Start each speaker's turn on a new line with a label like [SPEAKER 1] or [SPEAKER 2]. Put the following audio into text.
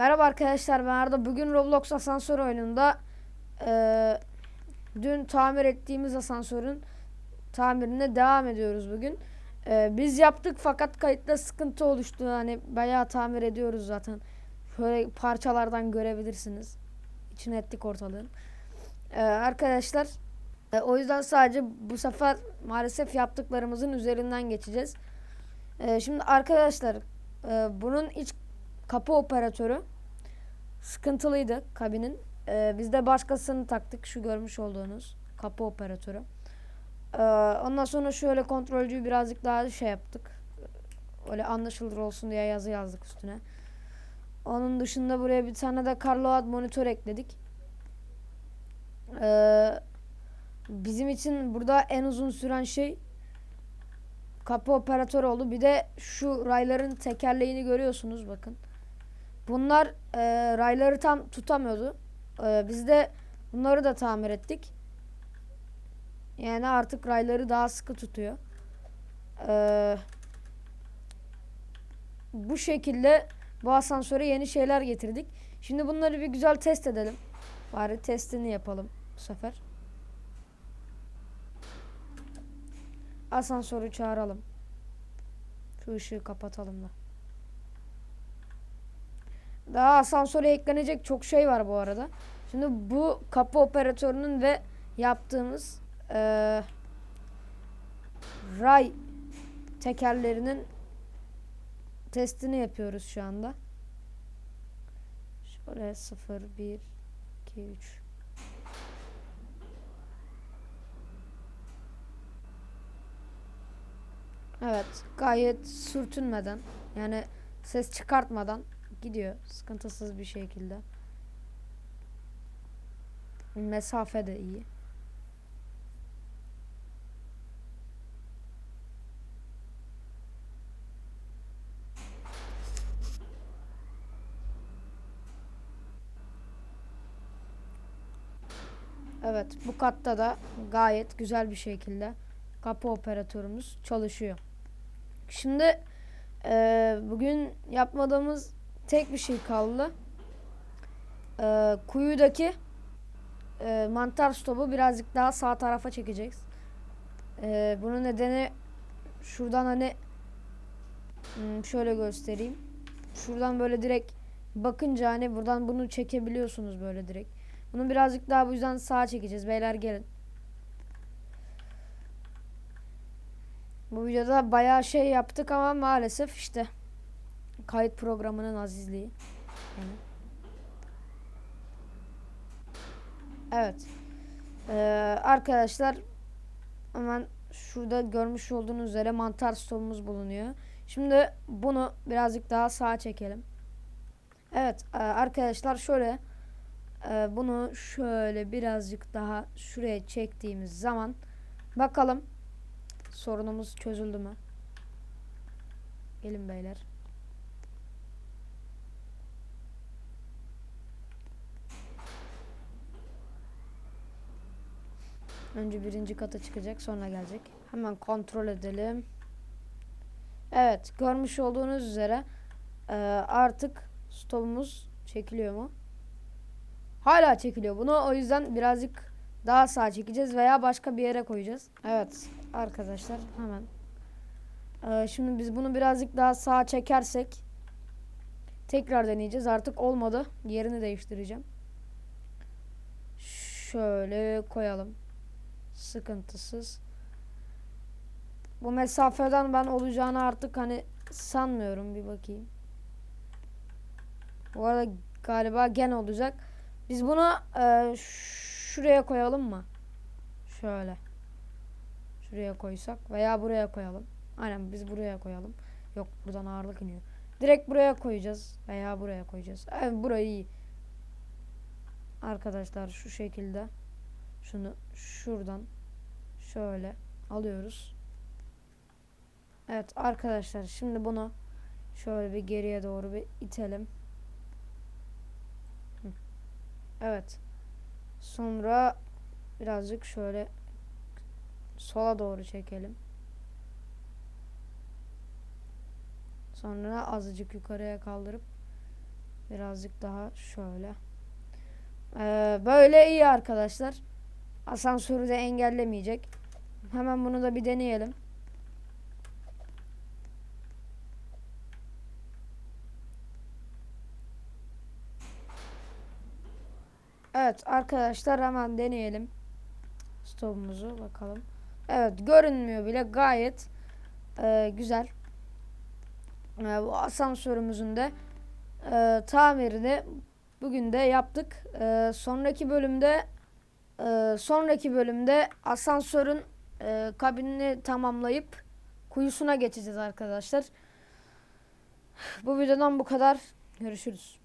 [SPEAKER 1] Merhaba arkadaşlar ben Arda. Bugün Roblox asansör oyununda eee, dün tamir ettiğimiz asansörün tamirine devam ediyoruz bugün. Eee, biz yaptık fakat kayıtta sıkıntı oluştu. Hani bayağı tamir ediyoruz zaten. Şöyle parçalardan görebilirsiniz. İçine ettik ortalığın. Eee, arkadaşlar e, o yüzden sadece bu sefer maalesef yaptıklarımızın üzerinden geçeceğiz. Eee, şimdi arkadaşlar e, bunun iç kapı operatörü sıkıntılıydı kabinin. Ee, biz de başkasını taktık şu görmüş olduğunuz kapı operatörü. Ee, ondan sonra şöyle kontrolcüyü birazcık daha şey yaptık. Öyle anlaşılır olsun diye yazı yazdık üstüne. Onun dışında buraya bir tane de CarloAd monitör ekledik. Ee, bizim için burada en uzun süren şey kapı operatörü oldu. Bir de şu rayların tekerleğini görüyorsunuz bakın. Bunlar e, rayları tam tutamıyordu. E, biz de bunları da tamir ettik. Yani artık rayları daha sıkı tutuyor. E, bu şekilde bu asansöre yeni şeyler getirdik. Şimdi bunları bir güzel test edelim. Bari testini yapalım bu sefer. Asansörü çağıralım. Şu ışığı kapatalım da. Daha asansöre eklenecek çok şey var bu arada. Şimdi bu kapı operatörünün ve yaptığımız eee, ray tekerlerinin testini yapıyoruz şu anda. Şöyle 0 1 2 3 Evet, gayet sürtünmeden yani ses çıkartmadan gidiyor sıkıntısız bir şekilde. Mesafe de iyi. Evet, bu katta da gayet güzel bir şekilde kapı operatörümüz çalışıyor. Şimdi eee, bugün yapmadığımız tek bir şey kaldı. Ee, kuyudaki e, mantar stopu birazcık daha sağ tarafa çekeceğiz. Ee, bunun nedeni şuradan hani hmm, şöyle göstereyim. Şuradan böyle direkt bakınca hani buradan bunu çekebiliyorsunuz böyle direkt. Bunu birazcık daha bu yüzden sağa çekeceğiz. Beyler gelin. Bu videoda bayağı şey yaptık ama maalesef işte kayıt programının azizliği. Yani. Evet. Ee, arkadaşlar hemen şurada görmüş olduğunuz üzere mantar stopumuz bulunuyor. Şimdi bunu birazcık daha sağa çekelim. Evet e, arkadaşlar şöyle e, bunu şöyle birazcık daha şuraya çektiğimiz zaman bakalım sorunumuz çözüldü mü? Gelin beyler. Önce birinci kata çıkacak sonra gelecek. Hemen kontrol edelim. Evet görmüş olduğunuz üzere e, artık stopumuz çekiliyor mu? Hala çekiliyor bunu o yüzden birazcık daha sağa çekeceğiz veya başka bir yere koyacağız. Evet arkadaşlar hemen. E, şimdi biz bunu birazcık daha sağa çekersek tekrar deneyeceğiz. Artık olmadı. Yerini değiştireceğim. Şöyle koyalım sıkıntısız. Bu mesafeden ben olacağını artık hani sanmıyorum bir bakayım. Bu arada galiba gen olacak. Biz bunu e, şuraya koyalım mı? Şöyle. Şuraya koysak veya buraya koyalım. Aynen biz buraya koyalım. Yok buradan ağırlık iniyor. Direkt buraya koyacağız veya buraya koyacağız. Evet burayı iyi. Arkadaşlar şu şekilde şunu şuradan şöyle alıyoruz. Evet arkadaşlar şimdi bunu şöyle bir geriye doğru bir itelim. Evet. Sonra birazcık şöyle sola doğru çekelim. Sonra azıcık yukarıya kaldırıp Birazcık daha şöyle. Ee, böyle iyi arkadaşlar. Asansörü de engellemeyecek. Hemen bunu da bir deneyelim. Evet arkadaşlar hemen deneyelim. Stopumuzu bakalım. Evet görünmüyor bile gayet e, güzel. E, bu asansörümüzün de e, tamirini bugün de yaptık. E, sonraki bölümde e, sonraki bölümde asansörün e, kabinini tamamlayıp kuyusuna geçeceğiz arkadaşlar. Bu videodan bu kadar. Görüşürüz.